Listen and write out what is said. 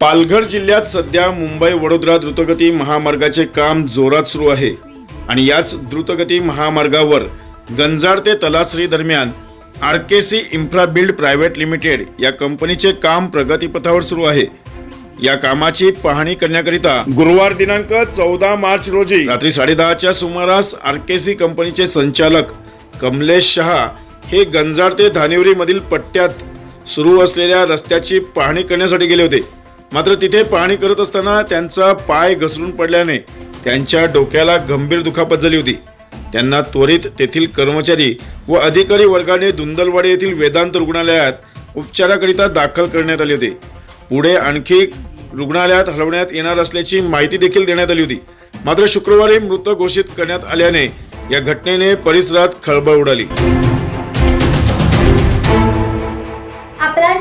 पालघर जिल्ह्यात सध्या मुंबई वडोदरा द्रुतगती महामार्गाचे काम जोरात सुरू आहे. आणि याच द्रुतगती महामार्गावर गंजाड ते तलासरी दरम्यान R K C infra build private limited या कंपनीचे काम प्रगतीपथावर सुरू आहे. या कामाची पाहणी करण्याकरिता गुरुवार दिनांक चौदा मार्च रोजी रात्री साडेदहाच्या सुमारास आर के सी कंपनीचे संचालक कमलेश शहा हे गंजाड ते धानिवरीमधील पट्ट्यात सुरू असलेल्या रस्त्याची पाहणी करण्यासाठी गेले होते. मात्र तिथे पाहणी करत असताना त्यांचा पाय घसरून पडल्याने त्यांच्या डोक्याला गंभीर दुखापत झाली होती. त्यांना त्वरित तेथील कर्मचारी व अधिकारी वर्गाने धुंदलवाडी येथील वेदांत रुग्णालयात उपचाराकरिता दाखल करण्यात आले होते. पुढे आणखी रुग्णालयात हलवण्यात येणार असल्याची माहिती देखील देण्यात आली होती. मात्र शुक्रवारी मृत घोषित करण्यात आल्याने या घटनेने परिसरात खळबळ उडाली.